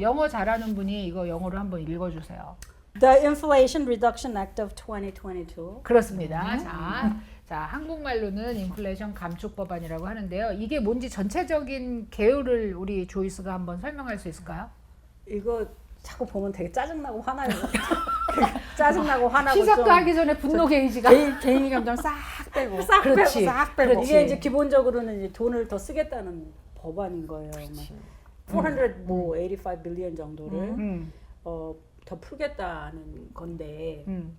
영어 잘하는 분이 이거 영어로 한번 읽어주세요. The Inflation Reduction Act of 2022. 그렇습니다. 자, 자 한국말로는 인플레이션 감축 법안이라고 하는데요. 이게 뭔지 전체적인 개요를 우리 조이스가 한번 설명할 수 있을까요? 이거 자꾸 보면 되게 짜증나고 화나요. 짜증나고 화나고 시작도 좀 하기 전에 분노 게이지가 개인, 감정 싹 빼고 싹 빼고 그렇지. 싹 빼고 그렇지. 이게 이제 기본적으로는 이제 돈을 더 쓰겠다는 법안인 거예요. 뭐 400, 뭐85 빌리언 정도를 음, 어, 더 풀겠다는 건데 음.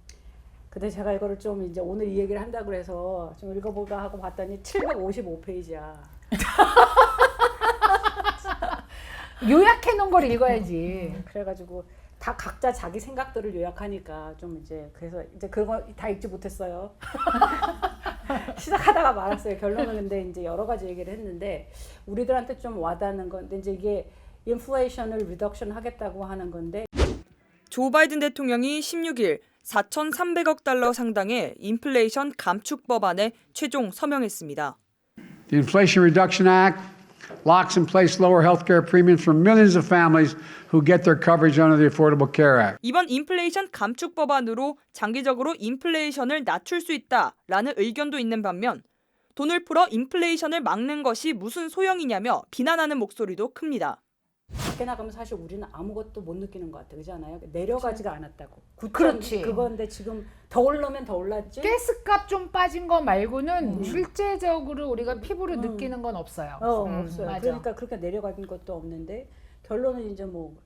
근데 제가 이거를 좀 이제 오늘 이 얘기를 한다고 해서 좀 읽어볼까 하고 봤더니 755페이지야. 요약해 놓은 걸 읽어야지. 그래가지고 다 각자 자기 생각들을 요약하니까 좀 이제 그래서 이제 그거 다 읽지 못했어요. 시작하다가 말았어요. 결론은 근데 이제 여러 가지 얘기를 했는데 우리들한테 좀 와닿는 건데 이제 이게 인플레이션을 리덕션 하겠다고 하는 건데 조 바이든 대통령이 16일 4,300억 달러 상당의 인플레이션 감축 법안에 최종 서명했습니다. The Inflation Reduction Act locks in place lower health care premiums for millions of families who get their coverage under the Affordable Care Act. 이번 인플레이션 감축 법안으로 장기적으로 인플레이션을 낮출 수 있다라는 의견도 있는 반면 돈을 풀어 인플레이션을 막는 것이 무슨 소용이냐며 비난하는 목소리도 큽니다. 밖에 나가면 사실 우리는 아무것도 못 느끼는 것 같아, 그렇지 않아요? 내려가지가 않았다고. 그렇지. 그건데 지금 더 오르면 더 올랐지. 가스값 좀 빠진 거 말고는 실제적으로 우리가 피부로 음. 느끼는 건 없어요. 어, 음, 없어요. 맞아. 그러니까 그렇게 내려가는 것도 없는데 결론은 이제 뭐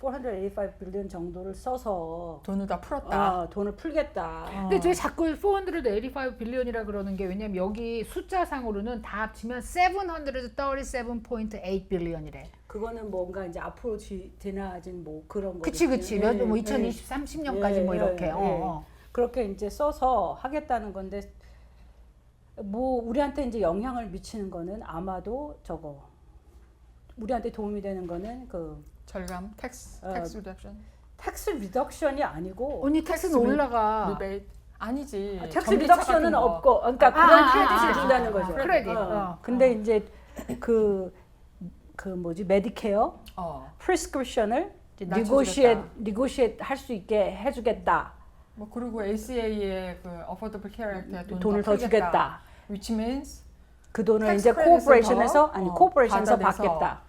485 빌리언 정도를 써서 돈을 다 풀었다. 아, 돈을 풀겠다. 근데 왜 자꾸 485 빌리언이라 그러는 게 왜냐면 여기 숫자상으로는 다 합치면 737.8 빌리언이래. 그거는 뭔가 이제 앞으로 지, 지나진 뭐 그런 거. 그치 그치. 몇, 뭐 2020, 30년까지 뭐 예, 이렇게. 예, 어, 예. 어. 그렇게 이제 써서 하겠다는 건데 뭐 우리한테 이제 영향을 미치는 거는 아마도 저거 우리한테 도움이 되는 거는 그 절감, 텍스, 어, 텍스 리덕션, 텍스 리덕션이 아니고 언니 텍스는 텍스 리- 올라가. 리베이트 아니지. 아, 텍스 전기차 리덕션은 거. 없고 그러니까 아, 그런 아, 크레딧을 아, 준다는 아, 거죠. 크레딧. 어. 어. 근데 이제 그 그 뭐지 메디케어 어, 프리스크립션을. 리고시에 리고시에 할수 있게 해주겠다. 뭐 그리고 ACA의 그 Care Act에 돈 돈을 더 주겠다. Which means 그 돈을 이제 코퍼레이션에서 더, 아니 어, 코퍼레이션에서 받겠다.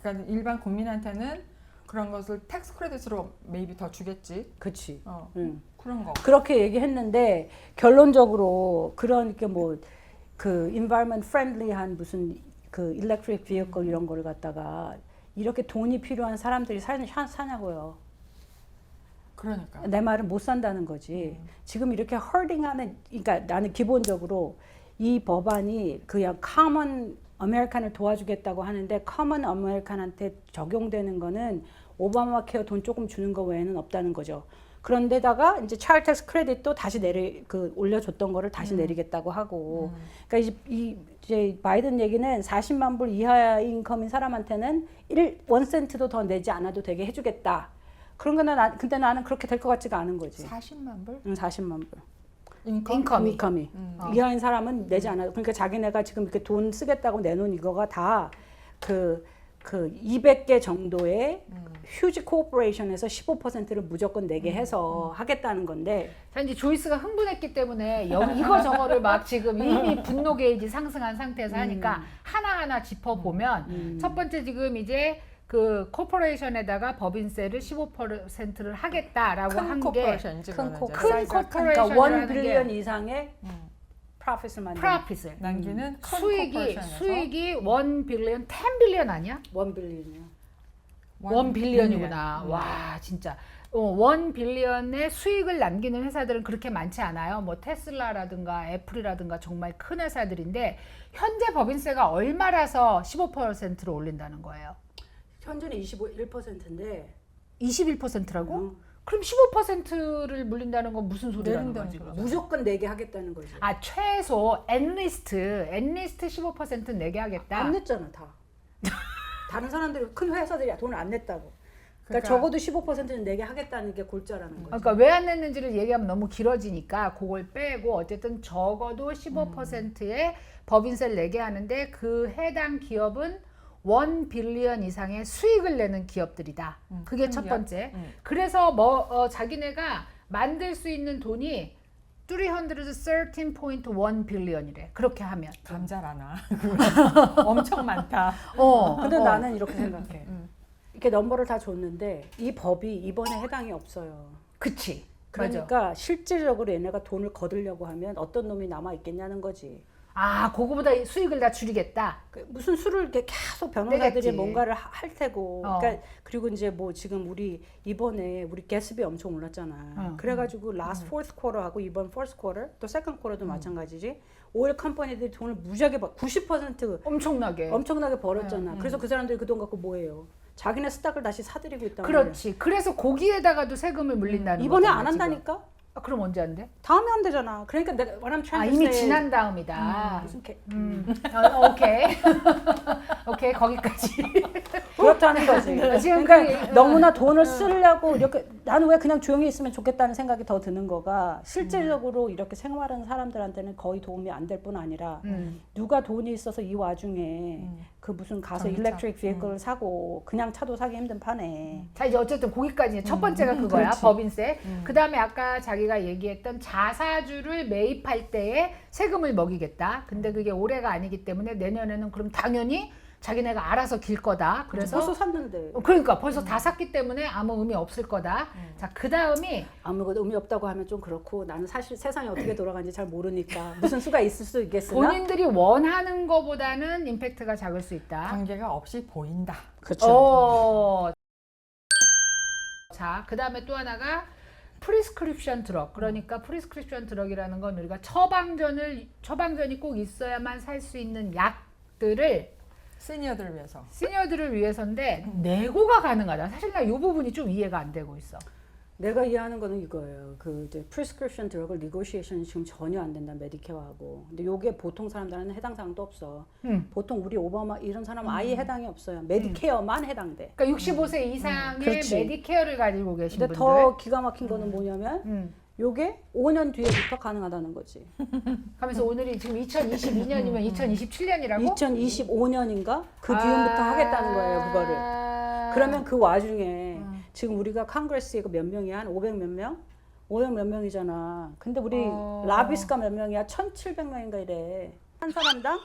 그러니까 일반 국민한테는 그런 것을 텍스 크레딧으로 maybe 더 주겠지. 그렇지. 어, 응. 그런 거. 그렇게 얘기했는데 결론적으로 그런 게뭐그 environment friendly한 무슨 그 electric vehicle 이런 거를 갖다가 이렇게 돈이 필요한 사람들이 사, 사, 사냐고요. 그러니까. 내 말은 못 산다는 거지. 지금 이렇게 헐딩하는, 그러니까 나는 기본적으로 이 법안이 그냥 common 아메리칸을 도와주겠다고 하는데 common 아메리칸한테 적용되는 거는 오바마 케어 돈 조금 주는 거 외에는 없다는 거죠. 그런데다가 이제 차일 텍스 크레딧도 다시 내리 그 올려줬던 거를 다시 내리겠다고 하고 그러니까 이제 이 이제 바이든 얘기는 40만 불 이하 인컴인 사람한테는 1, 원 센트도 더 내지 않아도 되게 해주겠다. 그런 거는 나, 근데 나는 그렇게 될 것 같지가 않은 거지. 40만 불? 응, 40만 불. 인컴? 인컴이. 인컴이 음. 이하인 사람은 내지 않아도 그러니까 자기네가 지금 이렇게 돈 쓰겠다고 내놓은 이거가 다그 그 200개 정도의 음. 휴지 코퍼레이션에서 15%를 무조건 내게 해서 하겠다는 건데 자 이제 조이스가 흥분했기 때문에 여기 이거 저거를 막 지금 이미 분노 게이지 상승한 상태에서 하니까 하나하나 짚어보면 음. 첫 번째 지금 이제 그 코퍼레이션에다가 법인세를 15%를 하겠다라고 큰 한게 코퍼레이션이지. 큰 코- 코퍼레이션. 그러니까 원 게- 빌리언 이상의 음. 프로핏을 만드는 프라핏을 남기는 큰 수익이 수익이 1 빌리언 10 빌리언 아니야? 원 빌리언이요. 원 빌리언이구나. 빌리언. 와 진짜. 어, 원 빌리언의 수익을 남기는 회사들은 그렇게 많지 않아요. 뭐 테슬라라든가 애플이라든가 정말 큰 회사들인데 현재 법인세가 얼마라서 15%로 올린다는 거예요. 현재는 25.1%인데 21%라고? 음. 그럼 15%를 물린다는 건 무슨 소리라는 내린다는 거지? 소리죠. 그거? 무조건 내게 하겠다는 거죠. 아 최소 엔리스트 엔리스트 15% 내게 하겠다. 안 냈잖아 다. 다른 사람들이 큰 회사들이 돈을 안 냈다고. 그러니까, 그러니까- 적어도 15%는 내게 하겠다는 게 골자라는 거죠. 그러니까 왜 안 냈는지를 얘기하면 너무 길어지니까 그걸 빼고 어쨌든 적어도 15%의 법인세를 내게 하는데 그 해당 기업은 원 빌리언 이상의 수익을 내는 기업들이다. 음, 그게 큰첫 기업? 번째. 음. 그래서 뭐 어, 자기네가 만들 수 있는 돈이 313.1 빌리언이래. 그렇게 하면. 감자라나 엄청 많다. 어. 근데 어. 나는 이렇게 생각해. 음. 이렇게 넘버를 다 줬는데 이 법이 이번에 해당이 없어요. 그치. 맞아. 그러니까 실질적으로 얘네가 돈을 거두려고 하면 어떤 놈이 남아 있겠냐는 거지. 아, 그거보다 수익을 다 줄이겠다. 그 무슨 수를 이렇게 계속 변호사들이 내겠지. 뭔가를 하- 할 테고. 어. 그러니까 그리고 이제 뭐 지금 우리 이번에 우리 가스비 엄청 올랐잖아. 어. 그래가지고 last fourth quarter하고 이번 first quarter 또 second quarter도 마찬가지지. 오일 컴퍼니들이 돈을 무지하게 벌, 90% 엄청나게. 엄청나게 벌었잖아. 그래서 그 사람들이 그 돈 갖고 뭐해요? 자기네 스탁을 다시 사들이고 있단 말이야. 그렇지. 그래서 거기에다가도 세금을 물린다는 이번에 거잖아, 안 지금. 한다니까? 아, 그럼 언제 안 돼? 다음에 안 되잖아. 그러니까 내가 what I'm 아, trying to 이미 say 지난 다음이다. 무슨 개, 음. 어, 오케이. 오케이, 거기까지. 그렇다는 거지. 지금 그러니까 그게- 너무나 돈을 쓰려고 이렇게 나는 왜 그냥 조용히 있으면 좋겠다는 생각이 더 드는 거가 실질적으로 이렇게 생활하는 사람들한테는 거의 도움이 안 될 뿐 아니라 음. 누가 돈이 있어서 이 와중에 그 무슨 가서 전기차. 일렉트릭 비클을 사고 그냥 차도 사기 힘든 판에 자 이제 어쨌든 거기까지 첫 번째가 그거야 그렇지. 법인세. 그 다음에 아까 자기가 얘기했던 자사주를 매입할 때에 세금을 먹이겠다. 근데 그게 올해가 아니기 때문에 내년에는 그럼 당연히 자기네가 알아서 길 거다. 그래서 벌써 샀는데 어, 그러니까 벌써 다 샀기 때문에 아무 의미 없을 거다. 자 그 다음이 아무것도 의미 없다고 하면 좀 그렇고 나는 사실 세상이 어떻게 돌아가는지 잘 모르니까 무슨 수가 있을 수 있겠으나 본인들이 원하는 거보다는 임팩트가 작을 수 있다. 관계가 없이 보인다. 그렇죠. 어. 자, 그 다음에 또 하나가 프리스크립션 드럭. 그러니까 프리스크립션 드럭이라는 건 우리가 처방전을 처방전이 꼭 있어야만 살 수 있는 약들을 시니어들을 위해서. 시니어들을 위해서인데 내고가 가능하다. 사실 나 이 부분이 좀 이해가 안 되고 있어. 내가 이해하는 거는 이거예요. 그 이제 프리스크립션 드럭을 니고시에이션이 지금 전혀 안 된다 메디케어하고. 근데 요게 보통 사람들한테는 해당 사항도 없어. 음. 보통 우리 오바마 이런 사람 은 아예 해당이 없어요. 메디케어만 해당돼. 그러니까 65세 이상의 그렇지. 메디케어를 가지고 계신 근데 분들. 더 기가 막힌 거는 뭐냐면 음. 요게 5년 뒤에부터 가능하다는 거지. 하면서 오늘이 지금 2022년이면 2027년이라고? 2025년인가 그 아. 뒤부터 하겠다는 거예요, 그거를. 그러면 그 와중에 음. 지금 우리가 컨그레스에 몇 명이야? 한 500 몇 명? 500 몇 명이잖아. 근데 우리 어. 라비스가 몇 명이야? 1,700명인가 이래. 한 사람당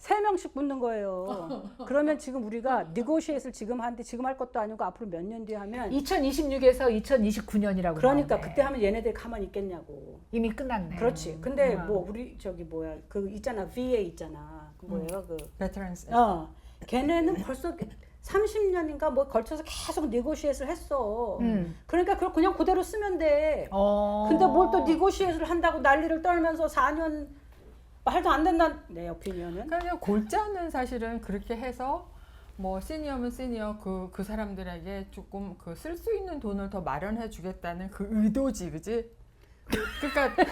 세 명씩 붙는 거예요. 그러면 지금 우리가 니고시에이트를 지금 하는데 지금 할 것도 아니고 앞으로 몇 년 뒤에 하면 2026에서 2029년이라고 그러니까 그때 하면 얘네들이 가만히 있겠냐고. 이미 끝났네. 그렇지. 근데 음. 뭐 우리 저기 뭐야 그 있잖아 VA 있잖아. 그 뭐예요 그 베테랑스. 어, 걔네는 벌써 30년인가 뭐 걸쳐서 계속 니고시에이트를 했어. 음. 그러니까 그걸 그냥 그대로 쓰면 돼. 어. 근데 뭘 또 니고시에이트를 한다고 난리를 떨면서 4년 말도 안 된다. 내 오피니언은. 그러니까 골자는 사실은 그렇게 해서 뭐 시니어면 시니어 그, 그 사람들에게 조금 그 쓸 수 있는 돈을 더 마련해 주겠다는 그 의도지, 그지? 그러니까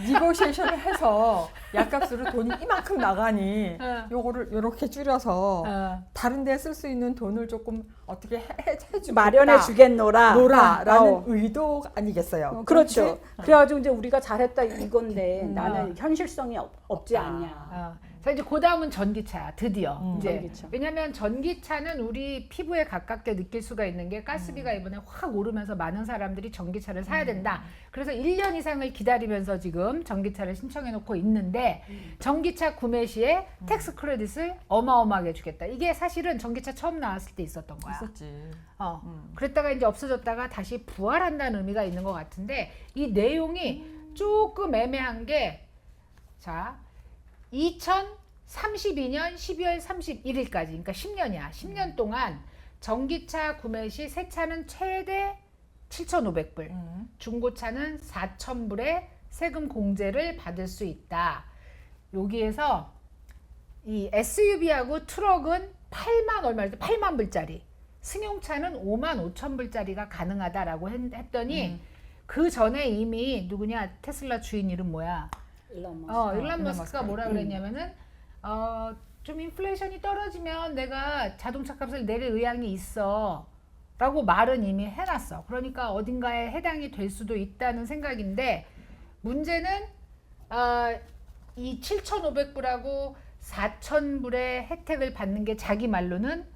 니고시에이션을 해서 약값으로 돈이 이만큼 나가니 어. 요거를 요렇게 줄여서 어. 다른 데 쓸 수 있는 돈을 조금 어떻게 해, 해, 해주겠다. 마련해 주겠노라. 노라라는 어. 의도 아니겠어요. 어, 그렇죠. 그래가지고 이제 우리가 잘했다 이건데 음. 나는 현실성이 없, 없지 없다. 않냐. 어. 자 이제 그 다음은 전기차야 드디어 음. 이제 전기차. 왜냐하면 전기차는 우리 피부에 가깝게 느낄 수가 있는 게 가스비가 음. 이번에 확 오르면서 많은 사람들이 전기차를 사야 된다. 그래서 1년 이상을 기다리면서 지금 전기차를 신청해 놓고 있는데 음. 전기차 구매 시에 텍스 크레딧을 어마어마하게 주겠다. 이게 사실은 전기차 처음 나왔을 때 있었던 거야. 있었지. 어. 음. 그랬다가 이제 없어졌다가 다시 부활한다는 의미가 있는 것 같은데 이 내용이 조금 애매한 게 자, 2032년 12월 31일까지 그러니까 10년이야. 10년 동안 전기차 구매 시 새 차는 최대 7,500불, 음. 중고차는 4,000불의 세금 공제를 받을 수 있다. 여기에서 이 SUV하고 트럭은 8만 얼마였죠? 8만 불짜리. 승용차는 5만 5천 불짜리가 가능하다라고 했, 했더니 음. 그 전에 이미 누구냐 테슬라 주인 이름 뭐야? 일론 머스크. 어, 어, 일론 머스크가 머스크. 뭐라 음. 그랬냐면은 어, 좀 인플레이션이 떨어지면 내가 자동차 값을 내릴 의향이 있어. 라고 말은 이미 해놨어. 그러니까 어딘가에 해당이 될 수도 있다는 생각인데 문제는 어, 이 7,500불하고 4천 불의 혜택을 받는 게 자기 말로는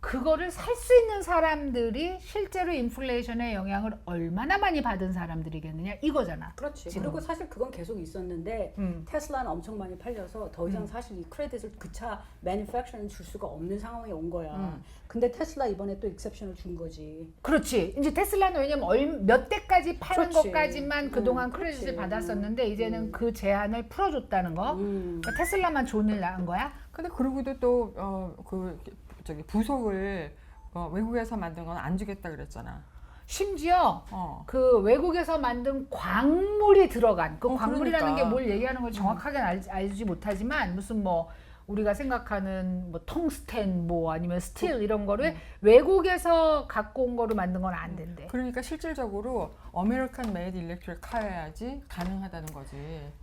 그거를 살 수 있는 사람들이 실제로 인플레이션의 영향을 얼마나 많이 받은 사람들이겠느냐 이거잖아. 그렇지. 지금. 그리고 사실 그건 계속 있었는데 음. 테슬라는 엄청 많이 팔려서 더 이상 사실 이 크레딧을 그 차 매니팩처링 줄 수가 없는 상황이 온 거야. 음. 근데 테슬라 이번에 또 익셉션을 준 거지. 그렇지. 이제 테슬라는 왜냐면 얼, 몇 대까지 파는 그렇지. 것까지만 음, 그동안 그렇지. 크레딧을 받았었는데 이제는 음. 그 제한을 풀어줬다는 거. 음. 그러니까 테슬라만 존을 낳은 거야? 근데 그러고도 또어그 저기 부속을 어, 외국에서 만든 건 안 주겠다 그랬잖아. 심지어 어. 그 외국에서 만든 광물이 들어간 그 어, 광물이라는 그러니까. 게 뭘 얘기하는 걸 정확하게 알, 알지 못하지만 무슨 뭐 우리가 생각하는 뭐 텅스텐 뭐 아니면 스틸 이런 거를 외국에서 갖고 온 거로 만든 건 안 된대. 그러니까 실질적으로 아메리칸 메이드 일렉트릭 카여야지 가능하다는 거지.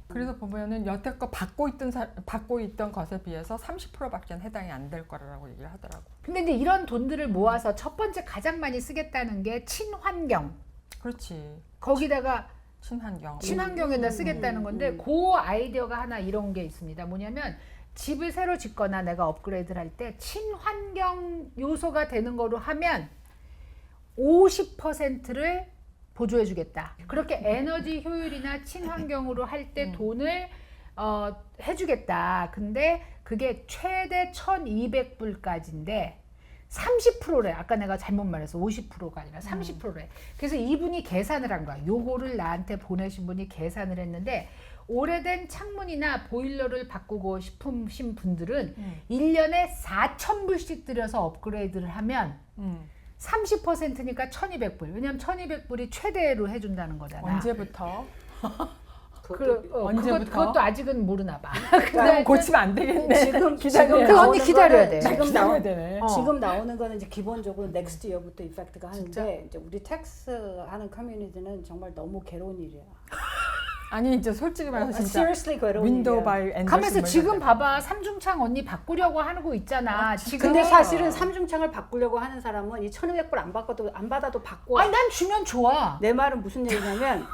그래서 보면은 여태껏 받고 있던 사, 받고 있던 것에 비해서 30%밖에 해당이 안 될 거라고 얘기를 하더라고. 근데 이제 이런 돈들을 모아서 첫 번째 가장 많이 쓰겠다는 게 친환경. 그렇지. 거기다가 친환경. 친환경에다 음, 쓰겠다는 음, 건데 음. 그 아이디어가 하나 이런 게 있습니다. 뭐냐면 집을 새로 짓거나 내가 업그레이드를 할 때 친환경 요소가 되는 거로 하면 50%를 보조해 주겠다. 그렇게 에너지 효율이나 친환경으로 할때 음. 돈을 어, 해주겠다. 근데 그게 최대 1,200불까지인데 30%래. 아까 내가 잘못 말해서 50%가 아니라 30%래. 그래서 이분이 계산을 한 거야. 요거를 나한테 보내신 분이 계산을 했는데 오래된 창문이나 보일러를 바꾸고 싶으신 분들은 음. 일 1년에 4,000불씩 들여서 업그레이드를 하면 음. 30%니까 1,200불. 왜냐면 1,200불이 최대로 해준다는 거잖아. 언제부터? 그, 어, 언제부터? 그것, 그것도 아직은 모르나 봐. 그럼 고치면 안 되겠네. 지금 돼. 그 언니 기다려야 돼. 지금 나오, 되네. 어. 지금 나오는 거는 이제 기본적으로 넥스트 이어부터 이펙트가 하는데 진짜? 이제 우리 텍스 하는 커뮤니티는 정말 너무 괴로운 일이야. 아니 이제 솔직히 말해서 진짜 seriously 괴로운 윈도우 일이야. 바이 엔더 가면서 지금 봐봐 삼중창 언니 바꾸려고 하고 있잖아. 지금 근데 사실은 삼중창을 바꾸려고 하는 사람은 이 1,200불 안 받고도 안 받아도 받고 아니 난 주면 좋아. 내 말은 무슨 얘기냐면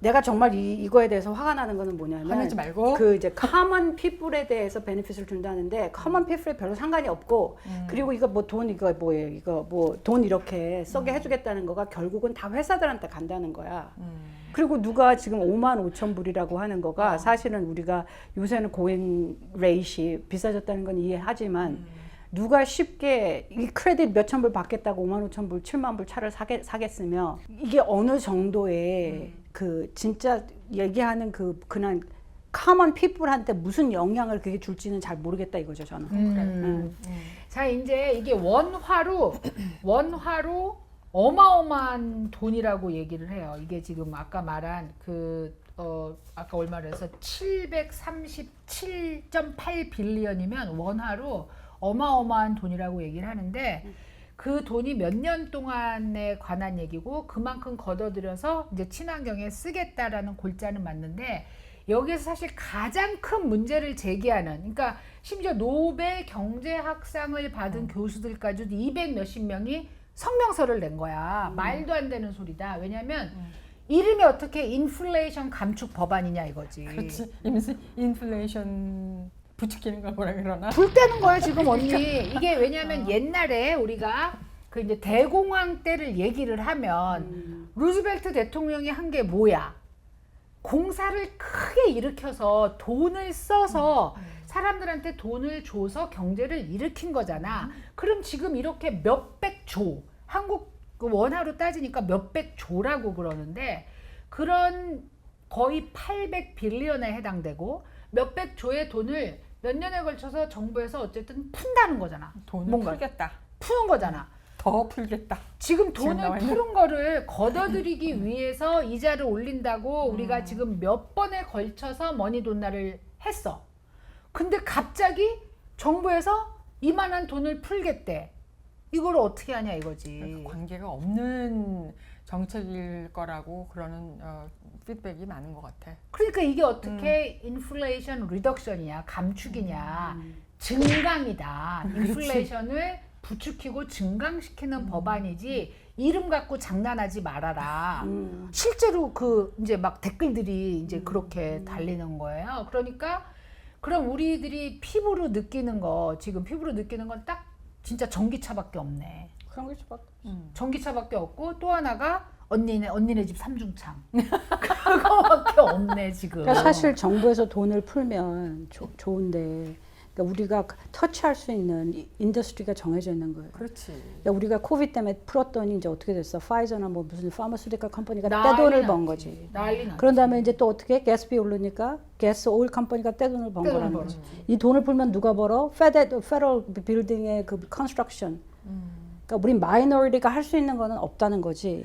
내가 정말 이, 이거에 대해서 화가 나는 거는 뭐냐면 화내지 말고. 그 이제 common people에 대해서 베네핏을 준다는데 common people에 별로 상관이 없고 음. 그리고 이거 뭐 돈 이거 뭐예요 이거 뭐 돈 이렇게 음. 써게 해주겠다는 거가 결국은 다 회사들한테 간다는 거야. 음. 그리고 누가 지금 5만 5천 불이라고 하는 거가 어. 사실은 우리가 요새는 고행 레이시 비싸졌다는 건 이해하지만 음. 누가 쉽게 이 크레딧 몇천 불 받겠다고 5만 5천 불, 7만 불 차를 사겠, 사겠으며 이게 어느 정도의 그 진짜 얘기하는 그 그냥 common people한테 무슨 영향을 그게 줄지는 잘 모르겠다 이거죠 저는. 음. 음. 자 이제 이게 원화로 원화로 어마어마한 돈이라고 얘기를 해요. 이게 지금 아까 말한 그 어, 아까 얼마래서 737.8 빌리언이면 원화로 어마어마한 돈이라고 얘기를 하는데 그 돈이 몇 년 동안에 관한 얘기고 그만큼 걷어들여서 이제 친환경에 쓰겠다라는 골자는 맞는데 여기에서 사실 가장 큰 문제를 제기하는 그러니까 심지어 노벨 경제학상을 받은 교수들까지도 200 몇십 명이 성명서를 낸 거야. 말도 안 되는 소리다. 왜냐면 이름이 어떻게 인플레이션 감축 법안이냐 이거지. 그렇지. 임시 인플레이션 부추기는 걸 뭐라 그러나? 불 때는 거야 지금 언니. 이게 왜냐하면 옛날에 우리가 그 이제 대공황 때를 얘기를 하면 음. 루즈벨트 대통령이 한 게 뭐야? 공사를 크게 일으켜서 돈을 써서 사람들한테 돈을 줘서 경제를 일으킨 거잖아. 그럼 지금 이렇게 몇백 조, 한국 그 원화로 따지니까 몇백 조라고 그러는데 그런 거의 800 빌리언에 해당되고 몇백 조의 돈을 몇 년에 걸쳐서 정부에서 어쨌든 푼다는 거잖아. 돈을 뭔가. 풀겠다. 푸는 거잖아. 더 풀겠다. 지금 지금 돈을 있는- 푸는 거를 걷어들이기 위해서 이자를 올린다고 음. 우리가 지금 몇 번에 걸쳐서 머니 돈날을 했어. 근데 갑자기 정부에서 이만한 돈을 풀겠대. 이걸 어떻게 하냐 이거지. 관계가 없는 정책일 거라고 그러는 어, 피드백이 많은 것 같아. 그러니까 이게 어떻게 음. 인플레이션 리덕션이야, 감축이냐, 음. 증강이다. 인플레이션을 부추기고 증강시키는 법안이지 이름 갖고 장난하지 말아라. 음. 실제로 그 이제 막 댓글들이 이제 그렇게 달리는 거예요. 그러니까 그럼 우리들이 피부로 느끼는 거 지금 피부로 느끼는 건 딱 진짜 전기차밖에 없네. 그런 게 수밖에 전기차밖에 없고 또 하나가 언니네 언니네 집 삼중창 그거밖에 없네 지금. 그러니까 사실 정부에서 돈을 풀면 조- 좋은데 그러니까 우리가 터치할 수 있는 이- 인더스트리가 정해져 있는 거예요. 그렇지. 그러니까 우리가 코비드 때문에 풀었더니 이제 어떻게 됐어? 파이저나 뭐 무슨 파마스티컬 컴퍼니가 떼돈을. 번 거지. 난리 났지. 그런 다음에 이제 또 어떻게 가스비 오르니까 가스 오일 컴퍼니가 떼돈을 번 거라는. 거지. 이 돈을 풀면 누가 벌어? 페데 페럴 빌딩의 그 컨스트럭션. 그러니까 우리 마이너리티가 할 수 있는 거는 없다는 거지.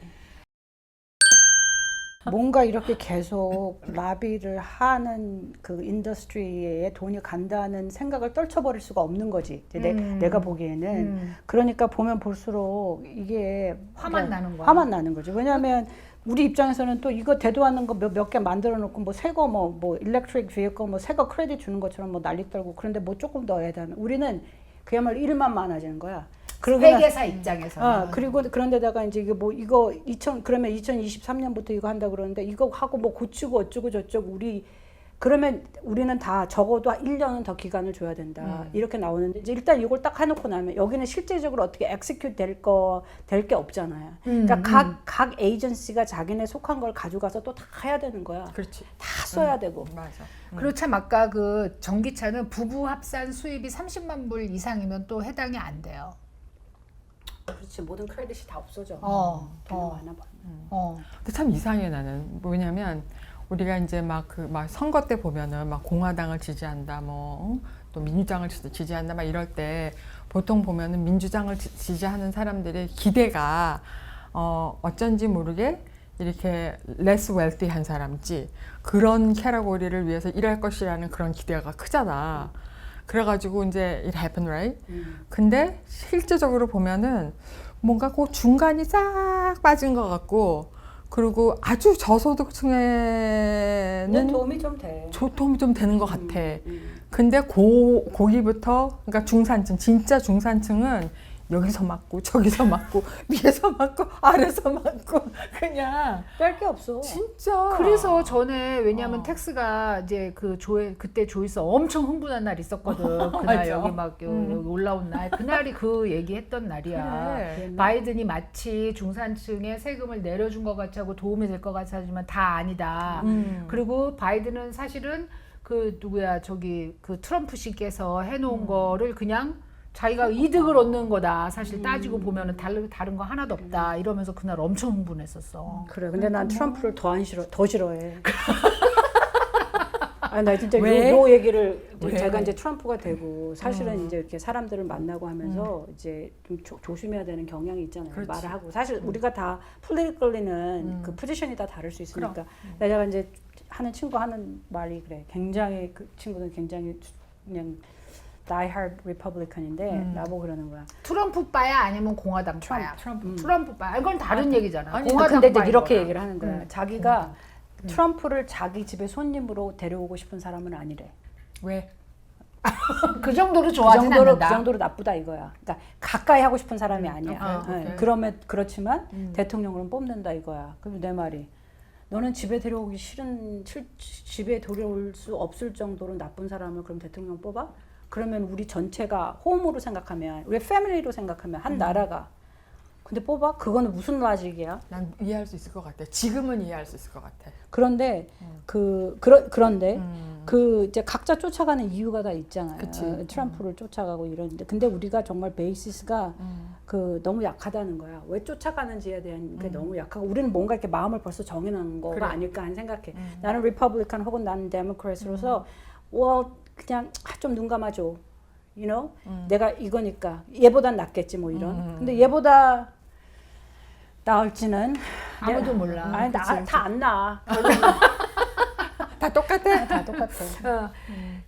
뭔가 이렇게 계속 라비를 하는 그 인더스트리에 돈이 간다는 생각을 떨쳐버릴 수가 없는 거지. 이제 음. 내, 가 보기에는. 음. 그러니까 보면 볼수록 이게 화만 나는 거야. 화만 나는 거죠. 왜냐하면 우리 입장에서는 또 이거 대도 않는 거 몇 개 만들어 놓고 뭐 새거 뭐뭐 일렉트릭 비에커 뭐 새거 크레딧 주는 것처럼 뭐 난리 떨고 그런데 뭐 조금 더 해야 되는 우리는 그야말로 일만 많아지는 거야. 그러고 나- 회계사 입장에서. 아, 그리고 그런데다가 이제 이게 뭐 이거 2000 그러면 2023년부터 이거 한다 그러는데 이거 하고 뭐 고치고 어쩌고 저쩌고 우리 그러면 우리는 다 적어도 1년은 더 기간을 줘야 된다. 이렇게 나오는데 이제 일단 이걸 딱 해놓고 나면 여기는 실제적으로 어떻게 엑스큐트 될거 될 게 없잖아요. 그러니까 각각 에이전시가 자기네 속한 걸 가져가서 또 다 해야 되는 거야. 그렇지. 다 써야 되고. 맞아. 그리고 참 아까 그 전기차는 부부 합산 수입이 30만 불 이상이면 또 해당이 안 돼요. 그렇지 모든 크레딧이 다 없어져. 어, 돈 어. 많아 봐. 어. 근데 참 이상해 나는 뭐냐면 우리가 이제 막 그 막 선거 때 보면은 막 공화당을 지지한다 뭐 또 민주당을 지- 지지한다 막 이럴 때 보통 보면은 민주당을 지- 지지하는 사람들의 기대가 어 어쩐지 모르게 이렇게 less wealthy한 사람이지 그런 캐러고리를 위해서 일할 것이라는 그런 기대가 크잖아. 그래가지고 이제 it happened right. 근데 실제적으로 보면은 뭔가 그 중간이 싹 빠진 것 같고 그리고 아주 저소득층에는 도움이 좀 돼. 조- 도움이 좀 되는 것 같아. 음. 근데 고, 거기부터 그러니까 중산층 진짜 중산층은 여기서 맞고 저기서 맞고 위에서 맞고 아래서 맞고 그냥 뺄 게 없어. 진짜 그래서 전에 왜냐하면 어. 텍스가 이제 그 조회 그때 조회수 엄청 흥분한 날 있었거든. 그날 맞아. 여기 막 여- 음. 여기 올라온 날 그날이 그 얘기했던 날이야. 그래. 바이든이 마치 중산층에 세금을 내려준 것 같이 하고 도움이 될 것 같이 하지만 다 아니다. 음. 그리고 바이든은 사실은 그 누구야 저기 그 트럼프 씨께서 해놓은 음. 거를 그냥 자기가 이득을 얻는 거다. 사실 따지고 보면은 다른 다른 거 하나도 없다. 이러면서 그날 엄청 흥분했었어. 그래. 근데 난 트럼프를 더 안 싫어, 더 싫어해. 아, 나 진짜 왜? 요, 요 얘기를 왜? 제가 이제 트럼프가 되고 사실은 이제 이렇게 사람들을 만나고 하면서 이제 좀 조, 조심해야 되는 경향이 있잖아요. 그렇지. 말을 하고 사실 우리가 다 politically는 그 포지션이 다 다를 수 있으니까 내가 이제 하는 친구 하는 말이 그래. 굉장히 그 친구는 굉장히 그냥 die-hard Republican인데 나보고 그러는 거야. 트럼프 빠야 아니면 공화당 빠야. 트럼프. 트럼프 빠야. 이건 다른 얘기잖아. 아니, 공화당 근데 이제 이렇게 거야. 얘기를 하는 거야. 음. 자기가 트럼프를 자기 집에 손님으로 데려오고 싶은 사람은 아니래. 왜? 그 정도로 그 좋아하진 정도로 않는다. 그 정도로 나쁘다 이거야. 그러니까 가까이 하고 싶은 사람이 아니야. 오케이, 예, 오케이. 그러면 그렇지만 대통령으로는 뽑는다 이거야. 그럼 내 말이 너는 집에 데려오기 싫은 칠- 집에 데려올 수 없을 정도로 나쁜 사람을 그럼 대통령 뽑아? 그러면 우리 전체가 홈으로 생각하면 우리 패밀리로 생각하면 한 나라가 근데 뽑아? 그거는 무슨 라직이야? 난 이해할 수 있을 것 같아. 지금은 이해할 수 있을 것 같아. 그런데 그 그러, 그런데 음. 그 이제 각자 쫓아가는 이유가 다 있잖아요. 그치. 어, 트럼프를 쫓아가고 이러는데 근데 우리가 정말 베이시스가 음. 그 너무 약하다는 거야. 왜 쫓아가는지에 대한 게 너무 약하고 우리는 뭔가 이렇게 마음을 벌써 정해놓은 거가 그래. 아닐까 하는 생각해. 음. 나는 리퍼블리칸 혹은 나는 데모크래트로서 와 그냥 아, 좀 눈 감아줘. You know? 내가 이거니까 얘보단 낫겠지 뭐 이런. 음. 근데 얘보다 나을지는 아무도 몰라. 아니 다안 나. 다 똑같아. 다 똑같아. 어,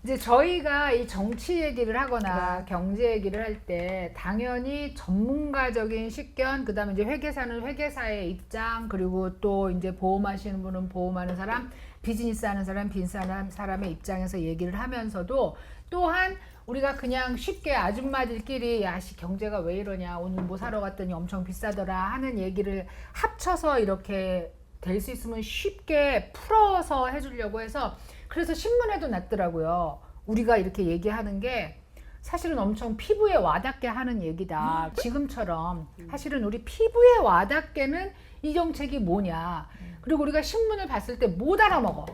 이제 저희가 이 정치 얘기를 하거나 경제 얘기를 할 때 당연히 전문가적인 식견, 그다음에 이제 회계사는 회계사의 입장, 그리고 또 이제 보험하시는 분은 보험하는 사람, 비즈니스 하는 사람, 빈사람 사람의 입장에서 얘기를 하면서도 또한 우리가 그냥 쉽게 아줌마들끼리 야씨 경제가 왜 이러냐 오늘 뭐 사러 갔더니 엄청 비싸더라 하는 얘기를 합쳐서 이렇게 될 수 있으면 쉽게 풀어서 해주려고 해서 그래서 신문에도 났더라고요. 우리가 이렇게 얘기하는 게 사실은 엄청 피부에 와닿게 하는 얘기다. 지금처럼 사실은 우리 피부에 와닿게는 이 정책이 뭐냐. 그리고 우리가 신문을 봤을 때 못 알아먹어.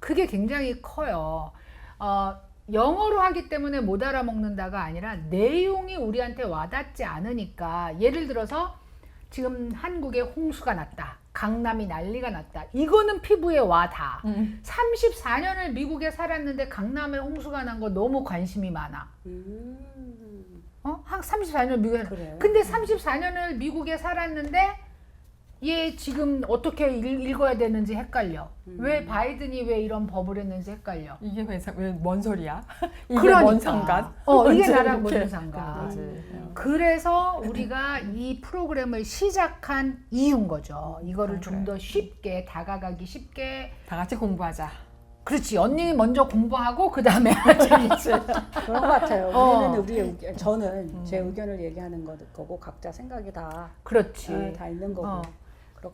그게 굉장히 커요. 어, 영어로 하기 때문에 못 알아먹는다가 아니라 내용이 우리한테 와닿지 않으니까 예를 들어서 지금 한국에 홍수가 났다. 강남이 난리가 났다. 이거는 피부에 와닿아. 음. 34년을 미국에 살았는데 강남에 홍수가 난 거 너무 관심이 많아. 음. 어? 한 34년 미국에 살- 그래요? 근데 34년을 미국에 살았는데 얘 지금 어떻게 읽, 읽어야 되는지 헷갈려. 왜 바이든이 왜 이런 법을 했는지 헷갈려. 이게 왜뭔 소리야? 이게 그러니까. 뭔 상관? 어, 이게 나랑 이렇게 무슨 상관. 어. 그래서 우리가 이 프로그램을 시작한 이유인 거죠. 이거를 아, 좀더 쉽게 다가가기 쉽게. 다 같이 공부하자. 그렇지. 언니 먼저 공부하고 그 다음에 하자. 그런 것 같아요. 어. 우리는 우리의 의견, 저는 제 의견을 얘기하는 거- 거고 각자 생각이 다, 그렇지. 어, 다 있는 거고. 어.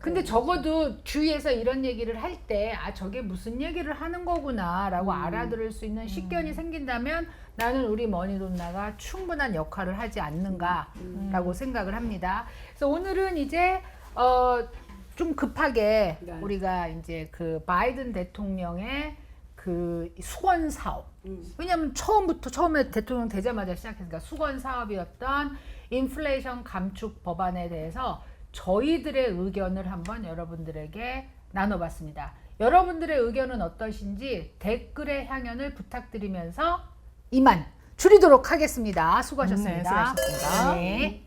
근데 적어도 주위에서 이런 얘기를 할 때 아 저게 무슨 얘기를 하는 거구나라고 알아들을 수 있는 식견이 생긴다면 나는 우리 머니돈나가 충분한 역할을 하지 않는가라고 생각을 합니다. 그래서 오늘은 이제 어 좀 급하게 네. 우리가 이제 그 바이든 대통령의 그 수건 사업 음. 왜냐하면 처음부터 처음에 대통령 되자마자 시작했으니까 수건 사업이었던 인플레이션 감축 법안에 대해서 저희들의 의견을 한번 여러분들에게 나눠봤습니다. 여러분들의 의견은 어떠신지 댓글의 향연을 부탁드리면서 이만 줄이도록 하겠습니다. 수고하셨습니다. 네, 수고하셨습니다. 네.